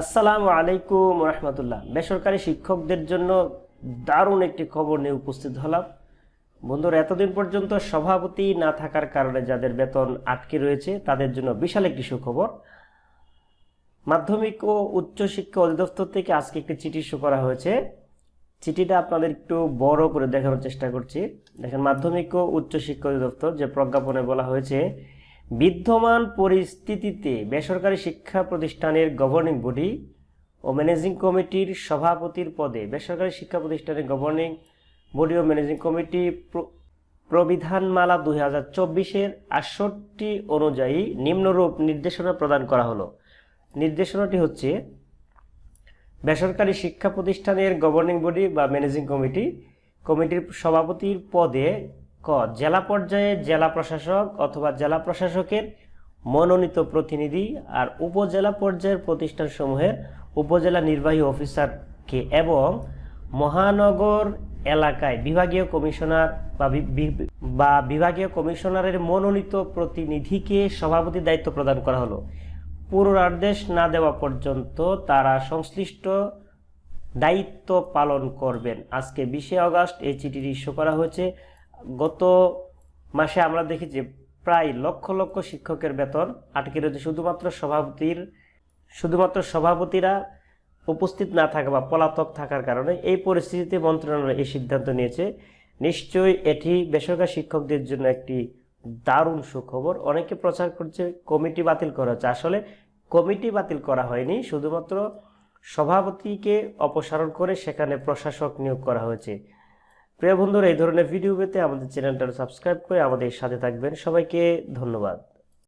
আসসালামু আলাইকুম রহমতুল্লাহ। বেসরকারি শিক্ষকদের জন্য দারুণ একটি খবর নিয়ে উপস্থিত হলাম। বন্ধুরা, এতদিন পর্যন্ত সভাপতি না থাকার কারণে যাদের বেতন আটকে রয়েছে, তাদের জন্য বিশাল একটি সুখবর। মাধ্যমিক ও উচ্চ শিক্ষা অধিদপ্তর থেকে আজকে একটি চিঠি ইস্যু করা হয়েছে। চিঠিটা আপনাদের একটু বড় করে দেখানোর চেষ্টা করছি। দেখেন, মাধ্যমিক ও উচ্চ শিক্ষা অধিদপ্তর যে প্রজ্ঞাপনে বলা হয়েছে বিদ্যমান পরিস্থিতিতে বেসরকারি শিক্ষা প্রতিষ্ঠানের গভর্নিং বডি ও ম্যানেজিং কমিটির সভাপতির পদে বেসরকারি শিক্ষা প্রতিষ্ঠানের গভর্নিং বডি ও ম্যানেজিং কমিটি প্র- প্রবিধানমালা দুই হাজার চব্বিশের আটষট্টি অনুযায়ী নিম্নরূপ নির্দেশনা প্রদান করা হলো। নির্দেশনাটি হচ্ছে, বেসরকারি শিক্ষা প্রতিষ্ঠানের গভর্নিং বডি বা ম্যানেজিং কমিটি কমিটির সভাপতির পদে ক, জেলা পর্যায়ে জেলা প্রশাসক অথবা জেলা প্রশাসকের মনোনীত প্রতিনিধি আর উপজেলা পর্যায়ের প্রতিষ্ঠানসমূহের উপজেলা নির্বাহী অফিসারকে এবং মহানগর এলাকায় বিভাগীয় কমিশনার বা বিভাগীয় কমিশনারের মনোনীত প্রতিনিধিকে সভাপতি দায়িত্ব প্রদান করা হলো। পুনরাদেশ না দেওয়া পর্যন্ত তারা সংশ্লিষ্ট দায়িত্ব পালন করবেন। আজকে বিশে আগস্ট এই চিঠিটি ইস্যু করা হয়েছে। গত মাসে আমরা দেখি যে প্রায় লক্ষ লক্ষ শিক্ষকের বেতন আটকে রয়েছে। শুধুমাত্র সভাপতির, শুধুমাত্র সভাপতিরা উপস্থিত না থাকা বা পলাতক থাকার কারণে এই পরিস্থিতিতে মন্ত্রণালয় এই সিদ্ধান্ত নিয়েছে। নিশ্চয়ই এটি বেসরকারি শিক্ষকদের জন্য একটি দারুণ সুখবর। অনেকে প্রচার করছে, কমিটি বাতিল করা হচ্ছে। আসলে কমিটি বাতিল করা হয়নি। শুধুমাত্র সভাপতিকে অপসারণ করে সেখানে প্রশাসক নিয়োগ করা হয়েছে। প্রিয় বন্ধুরা, এই ধরনের ভিডিও পেতে আমাদের চ্যানেলটা সাবস্ক্রাইব করে আমাদের সাথে থাকবেন। সবাইকে ধন্যবাদ।